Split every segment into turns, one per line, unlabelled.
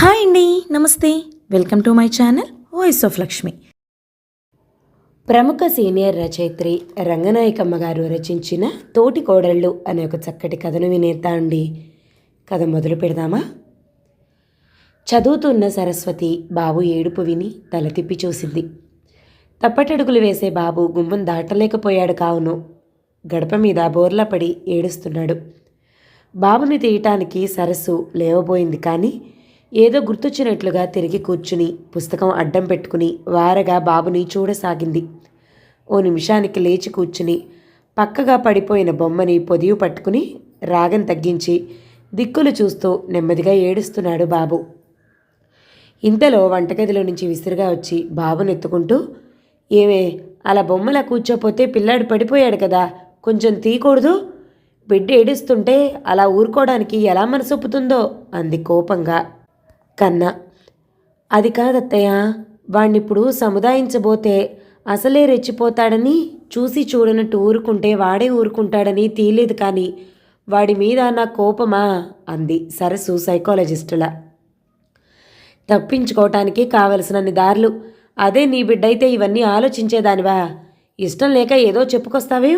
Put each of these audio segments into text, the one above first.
Hi అండి నమస్తే. Welcome to my channel voice of Lakshmi.
ప్రముఖ సీనియర్ రచయిత్రి రంగనాయకమ్మ గారు రచించిన తోటి కోడళ్ళు అనే ఒక చక్కటి కథను వినేద్దా అండి? కథ మొదలు పెడదామా? చదువుతున్న సరస్వతి బాబు ఏడుపు విని తల తిప్పి చూసింది. తప్పటడుగులు వేసే బాబు గుమ్మం దాటలేకపోయాడు కావును. గడప మీద బోర్లా పడి ఏడుస్తున్నాడు. బాబుని తీయటానికి సరస్సు లేవబోయింది కానీ ఏదో గుర్తొచ్చినట్లుగా తిరిగి కూర్చుని పుస్తకం అడ్డం పెట్టుకుని వారగా బాబుని చూడసాగింది. ఓ నిమిషానికి లేచి కూర్చుని పక్కగా పడిపోయిన బొమ్మని పొదియు పట్టుకుని రాగం తగ్గించి దిక్కులు చూస్తూ నెమ్మదిగా ఏడుస్తున్నాడు బాబు. ఇంతలో వంటగదిలో నుంచి విసురుగా వచ్చి బాబుని ఎత్తుకుంటూ ఏమే అలా బొమ్మలా కూర్చోపోతే పిల్లాడు పడిపోయాడు కదా కొంచెం తీయకూడదు. బిడ్డ ఏడుస్తుంటే అలా ఊరుకోవడానికి ఎలా మనసొప్పుతుందో అంది కోపంగా. కన్నా. అది కాదత్తయ్య వాణ్ణిప్పుడు సముదాయించబోతే అసలే రెచ్చిపోతాడని చూసి చూడనట్టు ఊరుకుంటే వాడే ఊరుకుంటాడని తీలేదు కానీ వాడి మీద నా కోపమా? అంది సరస్సు సైకాలజిస్టుల. తప్పించుకోవటానికి కావలసినన్ని దారులు. అదే నీ బిడ్డైతే ఇవన్నీ ఆలోచించేదానివా? ఇష్టం లేక ఏదో చెప్పుకొస్తావే?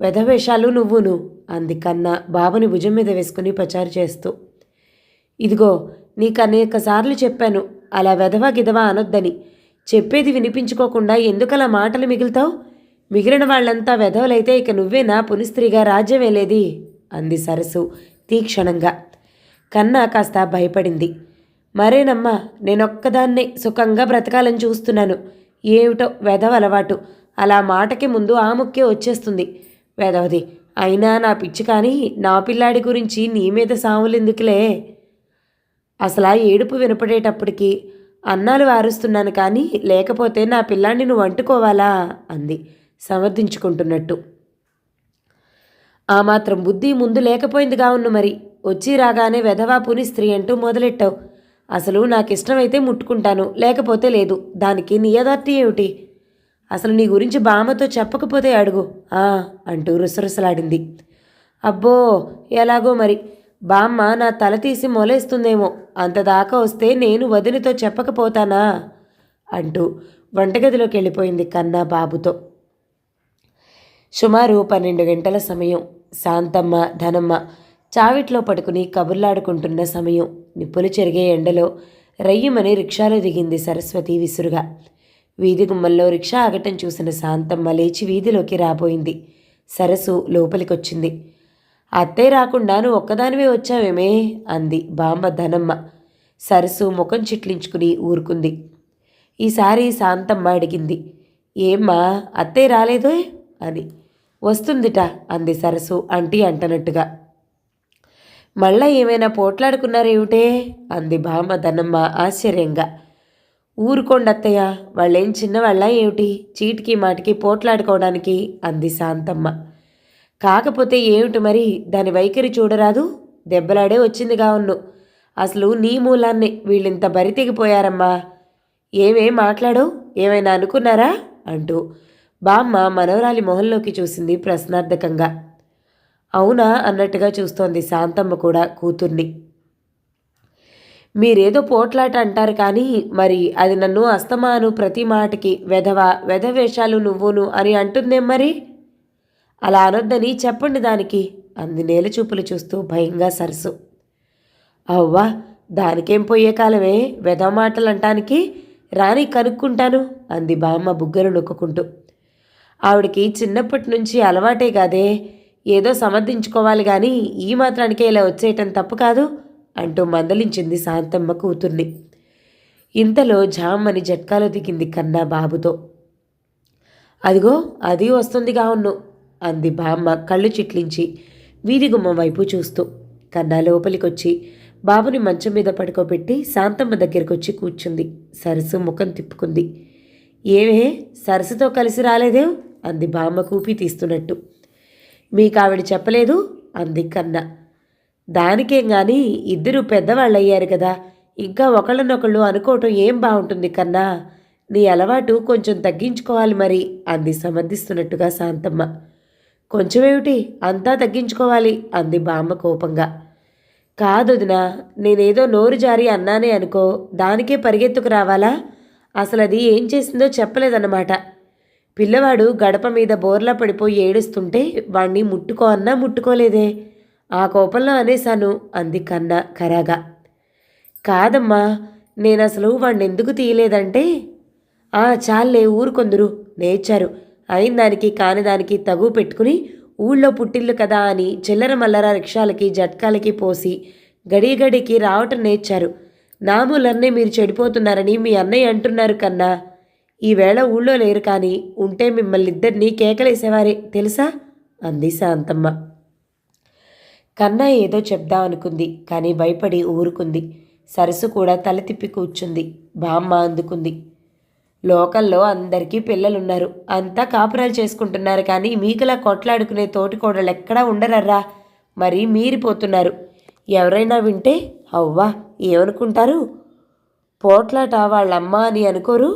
వెధవేషాలు నువ్వును అంది కన్నా బాబుని భుజం మీద వేసుకుని పచారు చేస్తూ. ఇదిగో నీకు అనేక సార్లు చెప్పాను అలా వెధవా గిధవా అనొద్దని. చెప్పేది వినిపించుకోకుండా ఎందుకలా మాటలు మిగులుతావు? మిగిలిన వాళ్ళంతా వెధవలైతే ఇక నువ్వేనా పునిస్త్రీగా రాజ్యమేలేది అంది సరస్సు తీక్షణంగా. కన్నా కాస్త భయపడింది. మరేనమ్మా నేనొక్కదాన్నే సుఖంగా బ్రతకాలని చూస్తున్నాను. ఏమిటో వెధవ అలవాటు. అలా మాటకి ముందు ఆ వచ్చేస్తుంది. వెధవది అయినా నా పిచ్చి కానీ నా పిల్లాడి గురించి నీ మీద సాములెందుకులే అసలు ఆ ఏడుపు వినపడేటప్పటికి అన్నాలు వారుస్తున్నాను కానీ లేకపోతే నా పిల్లాన్ని నువ్వు వంటుకోవాలా అంది సమర్థించుకుంటున్నట్టు. ఆ మాత్రం బుద్ధి ముందు లేకపోయింది కావును మరి. వచ్చి రాగానే వెధవా పుని స్త్రీ అంటూ మొదలెట్టావు. అసలు నాకు ఇష్టమైతే ముట్టుకుంటాను లేకపోతే లేదు. దానికి నీ యథార్థి ఏమిటి? అసలు నీ గురించి బామతో చెప్పకపోతే అడుగు. అంటూ రుసరుసలాడింది. అబ్బో ఎలాగో మరి. బామ్మ నా తల తీసి మొలేస్తుందేమో. అంతదాకా వస్తే నేను వదినతో చెప్పకపోతానా? అంటూ వంటగదిలోకి వెళ్ళిపోయింది కన్నా బాబుతో. సుమారు పన్నెండు గంటల సమయం. శాంతమ్మ ధనమ్మ చావిట్లో పడుకుని కబుర్లాడుకుంటున్న సమయం. నిప్పులు చెరిగే ఎండలో రయ్యమని రిక్షాలో దిగింది సరస్వతి విసురుగా. వీధి గుమ్మల్లో రిక్షా ఆగటం చూసిన శాంతమ్మ లేచి వీధిలోకి రాబోయింది. సరస్సు లోపలికొచ్చింది. అత్తే రాకుండా నువ్వు ఒక్కదానివే వచ్చావేమే? అంది బామ్మ ధనమ్మ. సరస్సు ముఖం చిట్లించుకుని ఊరుకుంది. ఈసారి శాంతమ్మ అడిగింది. ఏమ్మా అత్తే రాలేదో? అని. వస్తుందిట అంది సరస్సు అంటీ అంటనట్టుగా. మళ్ళా ఏమైనా పోట్లాడుకున్నారేమిటే? అంది బామ్మ ధనమ్మ ఆశ్చర్యంగా. ఊరుకోండి అత్తయ్య వాళ్ళేం చిన్నవాళ్ళ ఏమిటి? చీటికి మాటికి పోట్లాడుకోవడానికి అంది శాంతమ్మ. కాకపోతే ఏమిటి మరి? దాని వైఖరి చూడరాదు. దెబ్బలాడే వచ్చింది కావును అసలు నీ మూలాన్నే వీళ్ళింత బరితెగిపోయారమ్మా. ఏమేం మాట్లాడవు? ఏమైనా అనుకున్నారా? అంటూ బామ్మ మనవరాలి మొహంలోకి చూసింది ప్రశ్నార్థకంగా. అవునా? అన్నట్టుగా చూస్తోంది శాంతమ్మ కూడా కూతుర్ని. మీరేదో పోట్లాట అంటారు కానీ మరి అది నన్ను అస్తమాను ప్రతి మాటకి వెధవ వెధవేషాలు నువ్వును అని అంటుందేం మరి? అలా అనొద్దని చెప్పండి దానికి అంది నేలచూపులు చూస్తూ భయంగా సరసు. అవ్వా దానికేం పోయే కాలమే? వెధవ మాటలు అంటానికి రాని కనుక్కుంటాను అంది బామ్మ బుగ్గలు నొక్కుంటూ ఆవిడకి చిన్నప్పటి నుంచి అలవాటే కాదే ఏదో సమర్థించుకోవాలి కానీ ఈ మాత్రానికే ఇలా వచ్చేయటం తప్పు కాదు అంటూ మందలించింది శాంతమ్మ కూతుర్ని. ఇంతలో జామ్మని జట్కాలో దిగింది కన్నా బాబుతో. అదిగో అది వస్తుంది కావును అంది బామ్మ కళ్ళు చిట్లించి. వీధి గుమ్మం వైపు చూస్తూ. కన్నా లోపలికొచ్చి బాబుని మంచం మీద పడుకోబెట్టి శాంతమ్మ దగ్గరికి వచ్చి కూర్చుంది. సరస్సు ముఖం తిప్పుకుంది. ఏమే సరస్సుతో కలిసి రాలేదేవ్ అంది బామ్మ కూపి తీస్తున్నట్టు. మీకు ఆవిడ చెప్పలేదు? అంది కన్నా. దానికేం కానీ ఇద్దరు పెద్దవాళ్ళయ్యారు కదా. ఇంకా ఒకళ్ళనొకళ్ళు అనుకోవటం ఏం బాగుంటుంది కన్నా? నీ అలవాటు కొంచెం తగ్గించుకోవాలి మరి అంది సమర్థిస్తున్నట్టుగా శాంతమ్మ. కొంచెమేమిటి? అంతా తగ్గించుకోవాలి అంది బామ్మ కోపంగా. కాదొదినా నేనేదో నోరు జారి అన్నానే అనుకో దానికే పరిగెత్తుకు రావాలా? అసలు అది ఏం చేసిందో చెప్పలేదన్నమాట. పిల్లవాడు గడప మీద బోర్లా పడిపోయి ఏడుస్తుంటే వాణ్ణి ముట్టుకో అన్నా ముట్టుకోలేదే. ఆ కోపంలో అనేశాను అంది కన్న కరాగా. కాదమ్మా నేను అసలు వాణ్ణి ఎందుకు తీయలేదంటే? ఆ చాలే ఊరుకొందురు నేర్చారు. అయిన దానికి కాని దానికి తగు పెట్టుకుని ఊళ్ళో పుట్టిల్లు కదా అని చిల్లర మల్లర రిక్షాలకి జట్కాలకి పోసి గడి గడికి రావటం నేర్చారు. నామూలన్నీ మీరు చెడిపోతున్నారని మీ అన్నయ్య అంటున్నారు కన్నా. ఈవేళ ఊళ్ళో లేరు కానీ ఉంటే మిమ్మల్ని ఇద్దరినీ కేకలేసేవారే తెలుసా? అంది శాంతమ్మ. కన్నా ఏదో చెప్దాం అనుకుంది కానీ భయపడి ఊరుకుంది. సరస్సు కూడా తల తిప్పి కూర్చుంది. బామ్మ అందుకుంది. లోకల్లో అందరికీ పిల్లలున్నారు. అంతా కాపురాలు చేసుకుంటున్నారు కానీ మీకులా కొట్లాడుకునే తోటికోడలు ఎక్కడా ఉండరర్రా. మరి మీరిపోతున్నారు. ఎవరైనా వింటే అవ్వా ఏమనుకుంటారు? పోట్లాట వాళ్ళమ్మ అని అనుకోరు.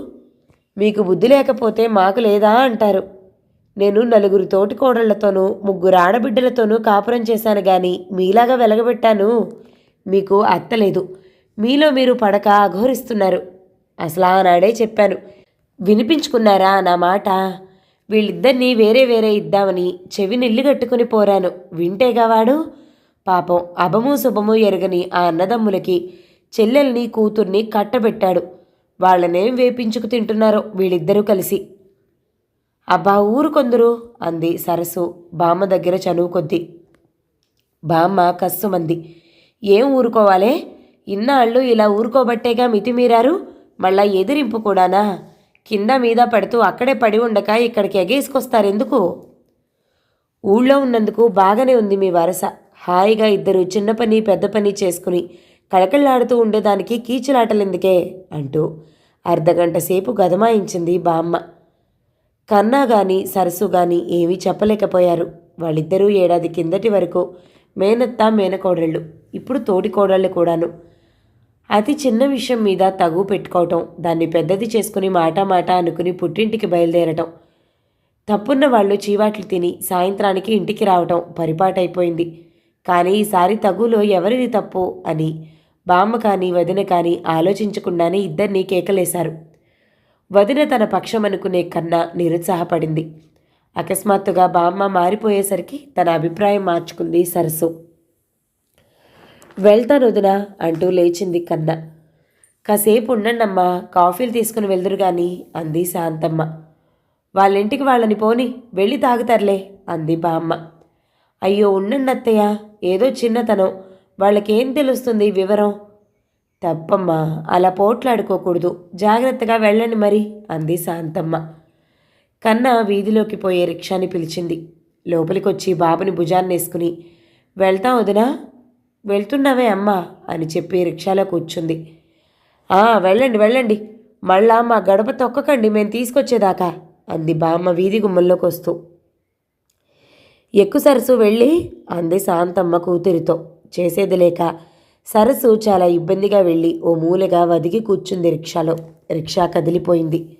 మీకు బుద్ధి లేకపోతే మాకు లేదా అంటారు. నేను నలుగురు తోటి కోడళ్ళతోనూ ముగ్గురు ఆడబిడ్డలతోనూ కాపురం చేశాను కానీ మీలాగా వెలగబెట్టాను. మీకు అత్తలేదు మీలో మీరు పడక అఘోరిస్తున్నారు. అసలు ఆనాడే చెప్పాను. వినిపించుకున్నారా నా మాట? వీళ్ళిద్దరినీ వేరే వేరే ఇద్దామని చెవి నిల్లు కట్టుకుని పోరాను. వింటేగా వాడు? పాపం అభము శుభము ఎరగని ఆ అన్నదమ్ములకి చెల్లెల్ని కూతుర్ని కట్టబెట్టాడు. వాళ్ళనేం వేపించుకు తింటున్నారో వీళ్ళిద్దరూ కలిసి. అబ్బా ఊరు కొందరు? అంది సరస్సు బామ్మ దగ్గర చనువు కొద్ది. బామ్మ కస్సుమంది. ఏం ఊరుకోవాలే? ఇన్నాళ్ళు ఇలా ఊరుకోబట్టేగా మితిమీరారు? మళ్ళా ఎదిరింపు కూడానా? కింద మీద పడుతూ అక్కడే పడి ఉండక ఇక్కడికి ఎగేసుకొస్తారెందుకు ఊళ్ళో ఉన్నందుకు బాగానే ఉంది మీ వరస. హాయిగా ఇద్దరు చిన్న పని పెద్ద పని చేసుకుని కళకళలాడుతూ ఉండేదానికి కీచులాటలెందుకే? అంటూ అర్ధగంట సేపు గదమాయించింది బామ్మ. కన్నా గాని సరస్సు గాని ఏమీ చెప్పలేకపోయారు. వాళ్ళిద్దరూ ఏడాది కిందటి వరకు మేనత్త మేనకోడళ్ళు. ఇప్పుడు తోటి కోడళ్ళు కూడాను. అతి చిన్న విషయం మీద తగు పెట్టుకోవటం దాన్ని పెద్దది చేసుకుని మాట మాట అనుకుని పుట్టింటికి బయలుదేరటం. తప్పున్న వాళ్ళు చీవాట్లు తిని సాయంత్రానికి ఇంటికి రావటం పరిపాటైపోయింది. కానీ ఈసారి తగులో ఎవరిది తప్పు అని బామ్మ కానీ వదిన కానీ ఆలోచించకుండానే ఇద్దరినీ కేకలేశారు. వదిన తన పక్షం అనుకునే కన్నా నిరుత్సాహపడింది. అకస్మాత్తుగా బామ్మ మారిపోయేసరికి తన అభిప్రాయం మార్చుకుంది సరస్సు వెళ్తాను వదినా అంటూ లేచింది కన్న. కాసేపు ఉండండమ్మా కాఫీలు తీసుకుని వెళ్దురు కానీ అంది శాంతమ్మ. వాళ్ళింటికి వాళ్ళని పోని వెళ్ళి తాగుతారులే అంది బామ్మ. అయ్యో ఉండండి అత్తయ్య ఏదో చిన్నతనం వాళ్ళకేం తెలుస్తుంది వివరం? తప్పమ్మా అలా పోట్లాడుకోకూడదు జాగ్రత్తగా వెళ్ళండి మరి అంది శాంతమ్మ. కన్న వీధిలోకి పోయే రిక్షాని పిలిచింది. లోపలికొచ్చి బాబుని భుజాన్ని వేసుకుని వెళ్తాం వదినా వెళ్తున్నావే అమ్మా అని చెప్పి రిక్షాలో కూర్చుంది. "ఆ, వెళ్ళండి వెళ్ళండి. మళ్ళా మా గడప తొక్కకండి మేము తీసుకొచ్చేదాకా అంది బామ్మ వీధి గుమ్మల్లోకి వస్తూ. ఎక్కు సరస్సు వెళ్ళి అంది శాంతమ్మ కూతురితో. చేసేది లేక సరస్సు చాలా ఇబ్బందిగా వెళ్ళి ఓ మూలగా వదిగి కూర్చుంది రిక్షాలో. రిక్షా కదిలిపోయింది.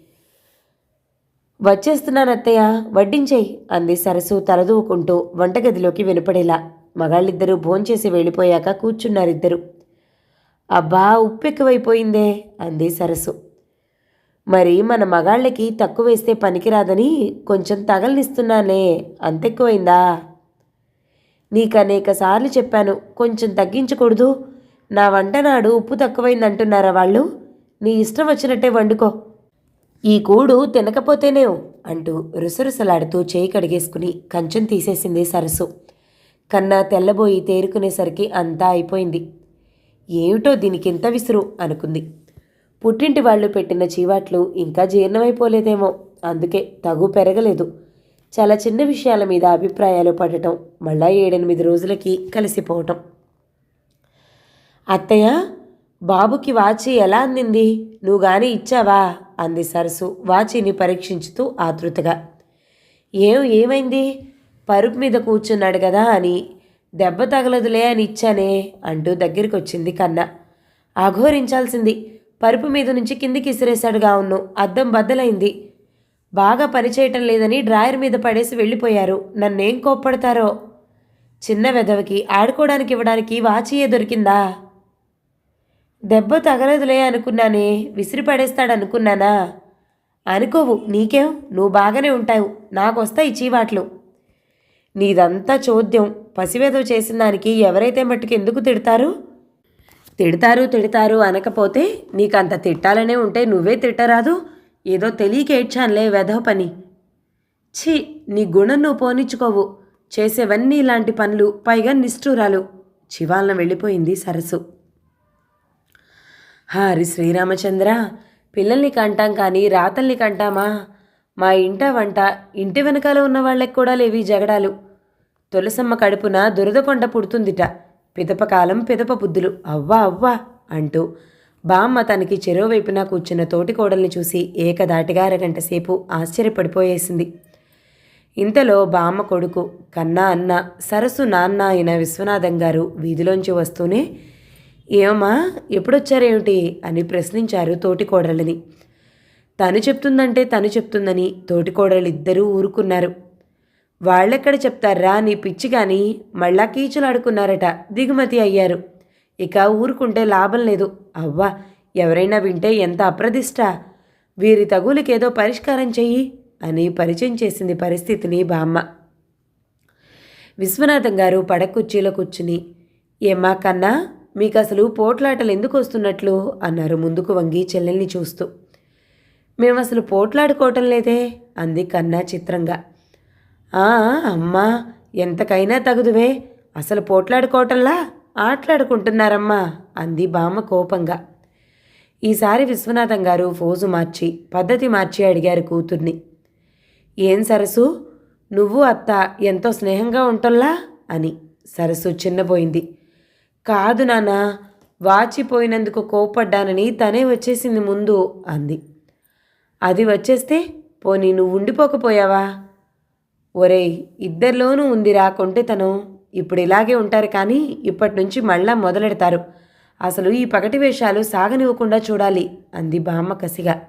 వచ్చేస్తున్నాను అత్తయ్య వడ్డించేయి అంది సరస్సు తలదూకుంటూ వంటగదిలోకి వినపడేలా. మగాళ్ళిద్దరూ భోంచేసి వెళ్ళిపోయాక కూర్చున్నారిద్దరు. అబ్బా ఉప్పెక్కువైపోయిందే అంది సరస్సు. మరి మన మగాళ్ళకి తక్కువ వేస్తే పనికిరాదని కొంచెం తగలనిస్తున్నానే అంతెక్కువైందా? నీకు అనేక సార్లు చెప్పాను కొంచెం తగ్గించకూడదు నా వంట నాడు ఉప్పు తక్కువైందంటున్నారా వాళ్ళు? నీ ఇష్టం వచ్చినట్టే వండుకో. ఈ కూడు తినకపోతేనే అంటూ రుసరుసలాడుతూ చేయి కడిగేసుకుని కంచెం తీసేసింది సరస్సు. కన్నా తెల్లబోయి తేరుకునేసరికి అంతా అయిపోయింది. ఏమిటో దీనికింత విసురు అనుకుంది. పుట్టింటి వాళ్ళు పెట్టిన చీవాట్లు ఇంకా జీర్ణమైపోలేదేమో. అందుకే తగు పెరగలేదు. చాలా చిన్న విషయాల మీద అభిప్రాయాలు పడటం మళ్ళా ఏడెనిమిది రోజులకి కలిసిపోవటం. అత్తయ్య బాబుకి వాచి ఎలా అందింది? నువ్వు గాని ఇచ్చావా? అంది సరసు వాచిని పరీక్షించుతూ ఆతృతగా. ఏం ఏమైంది? పరుపు మీద కూర్చున్నాడు కదా అని దెబ్బ తగలదులే అని ఇచ్చానే అంటూ దగ్గరికి వచ్చింది కన్న. అఘోరించాల్సింది పరుపు మీద నుంచి కిందికి ఇసిరేశాడుగా ఉన్ను అద్దం బద్దలైంది. బాగా పనిచేయటం లేదని డ్రాయర్ మీద పడేసి వెళ్ళిపోయారు నన్నేం కోప్పడతారో? చిన్న వెధవకి ఆడుకోవడానికి ఇవ్వడానికి వాచియే దొరికిందా? దెబ్బ తగలదులే అనుకున్నానే విసిరి పడేస్తాడనుకున్నానా? అనుకోవు నీకేం? నువ్వు బాగానే ఉంటావు నాకొస్తాయి చీవాట్లు. నీదంతా చోద్యం. పసివేదో చేసిన దానికి ఎవరైతే మట్టుకు ఎందుకు తిడతారు? తిడతారు తిడతారు అనకపోతే నీకంత తిట్టాలనే ఉంటే నువ్వే తిట్టరాదు. ఏదో తెలియక ఏడ్చానులే వెధవ పని. ఛీ నీ గుణం నువ్వు పోనిచ్చుకోవు. చేసేవన్నీ ఇలాంటి పనులు పైగా నిష్ఠూరాలు. చివాలన వెళ్ళిపోయింది సరస్సు హరి శ్రీరామచంద్ర పిల్లల్ని కంటాం కానీ రాతల్ని కంటామా? మా ఇంట వంట ఇంటి వెనకాల ఉన్న వాళ్ళకి కూడా లేవి జగడాలు. తులసమ్మ కడుపున దురదకొండ పుడుతుందిట. పిదపకాలం పిదప బుద్ధులు. అవ్వా అవ్వా అంటూ బామ్మ తనకి చెరువు వైపున కూర్చున్న తోటి కోడల్ని చూసి ఏకదాటిగా అరగంట సేపు ఆశ్చర్యపడిపోయేసింది. ఇంతలో బామ్మ కొడుకు కన్నా అన్న సరస్సు నాన్న అయిన విశ్వనాథం గారు వీధిలోంచి వస్తూనే ఏమమ్మా ఎప్పుడొచ్చారేమిటి? అని ప్రశ్నించారు తోటి కోడలిని తను చెప్తుందంటే తను చెప్తుందని తోటి ఇద్దరూ ఊరుకున్నారు. వాళ్ళెక్కడ చెప్తారా నీ పిచ్చి కానీ మళ్ళా కీచులాడుకున్నారట. దిగుమతి అయ్యారు. ఇక ఊరుకుంటే లాభం లేదు. అవ్వా ఎవరైనా వింటే ఎంత అప్రదిష్ట. వీరి తగులకేదో పరిష్కారం చెయ్యి అని పరిచయం చేసింది పరిస్థితిని బామ్మ. విశ్వనాథం గారు పడకుర్చీలో కూర్చుని ఏమ్మా కన్నా మీకు అసలు పోట్లాటలు ఎందుకు వస్తున్నట్లు? అన్నారు ముందుకు వంగి చెల్లెల్ని చూస్తూ. మేము అసలు పోట్లాడుకోవటం లేదే అంది కన్నా చిత్రంగా. ఆ అమ్మా ఎంతకైనా తగుదువే. అసలు పోట్లాడుకోవటంలా? ఆటలాడుకుంటున్నారమ్మా అంది బామ్మ కోపంగా. ఈసారి విశ్వనాథం గారు ఫోజు మార్చి పద్ధతి మార్చి అడిగారు కూతుర్ని. ఏం సరసు? నువ్వు అత్త ఎంతో స్నేహంగా ఉంటల్లా? అని. సరస్సు చిన్నపోయింది కాదు నాన్న వాచిపోయినందుకు కోపడ్డానని తనే వచ్చేసింది ముందు అంది. అది వచ్చేస్తే పోనీ నువ్వు ఉండిపోకపోయావా? ఒరేయ్ ఇద్దరిలోనూ ఉందిరా కొంటెతనం. ఇప్పుడు ఇలాగే ఉంటారు కానీ ఇప్పటి నుంచి మళ్ళా మొదలెడతారు. అసలు ఈ పగటి వేషాలు సాగనివ్వకుండా చూడాలి అంది బామ్మ కసిగా.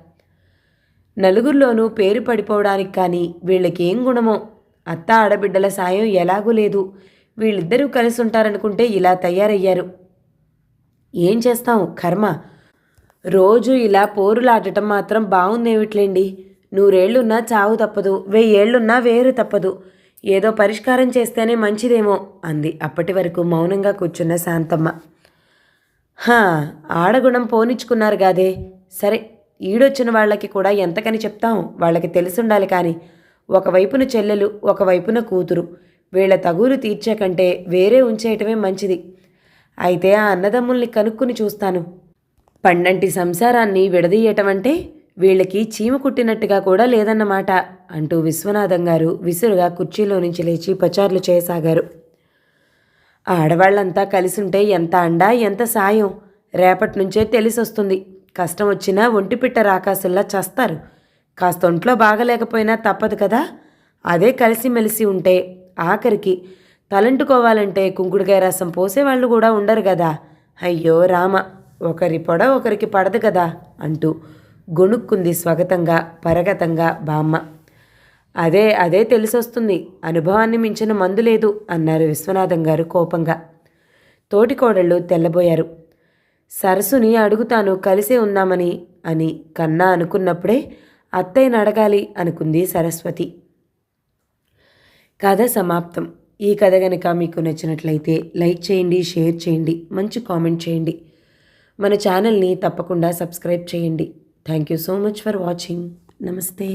నలుగురిలోనూ పేరు పడిపోవడానికి కానీ వీళ్ళకేం గుణమో? అత్త ఆడబిడ్డల సాయం ఎలాగూ లేదు. వీళ్ళిద్దరూ కలిసి ఉంటారనుకుంటే ఇలా తయారయ్యారు. ఏం చేస్తాం కర్మ? రోజు ఇలా పోరులాడటం మాత్రం బాగుందేమిట్లేండి నూరేళ్ళున్నా చావు తప్పదు వెయ్యేళ్ళున్నా వేరు తప్పదు. ఏదో పరిష్కారం చేస్తేనే మంచిదేమో అంది అప్పటి వరకు మౌనంగా కూర్చున్న శాంతమ్మ. హా ఆడగుణం పోనిచ్చుకున్నారు గాదే. సరే ఈడొచ్చిన వాళ్ళకి కూడా ఎంతకని చెప్తాం? వాళ్ళకి తెలిసుండాలి కానీ. ఒకవైపున చెల్లెలు ఒకవైపున కూతురు. వీళ్ళ తగులు తీర్చే కంటే వేరే ఉంచేయటమే మంచిది. అయితే ఆ అన్నదమ్ముల్ని కనుక్కుని చూస్తాను. పండంటి సంసారాన్ని విడదీయటం అంటే వీళ్ళకి చీమ కుట్టినట్టుగా కూడా లేదన్నమాట అంటూ విశ్వనాథం గారు విసురుగా కుర్చీలో నుంచి లేచి పచార్లు చేయసాగారు. ఆడవాళ్ళంతా కలిసుంటే ఎంత అండా ఎంత సాయం? రేపటి నుంచే తెలిసొస్తుంది. కష్టం వచ్చినా ఒంటిపిట్ట రాకాసుల్లా చస్తారు. కాస్త ఒంట్లో బాగలేకపోయినా తప్పదు కదా? అదే కలిసిమెలిసి ఉంటే ఆఖరికి తలంటుకోవాలంటే కుంకుడుకాయ రసం పోసేవాళ్ళు కూడా ఉండరు కదా? అయ్యో రామ! ఒకరి పొడ ఒకరికి పడదు కదా అంటూ గొణుక్కుంది స్వగతంగా పరగతంగా బామ్మ. అదే అదే తెలిసొస్తుంది. అనుభవాన్ని మించిన మందు లేదు అన్నారు విశ్వనాథం గారు కోపంగా. తోటికోడళ్ళు తెల్లబోయారు. సరస్సుని అడుగుతాను కలిసే ఉందామని అని కన్నా అనుకున్నప్పుడే అత్తయ్యను అడగాలి అనుకుంది సరస్వతి. కథ సమాప్తం. ఈ కథ కనుక మీకు నచ్చినట్లయితే లైక్ చేయండి షేర్ చేయండి మంచి కామెంట్ చేయండి. మన ఛానల్ని తప్పకుండా సబ్స్క్రైబ్ చేయండి. Thank you so much for watching నమస్తే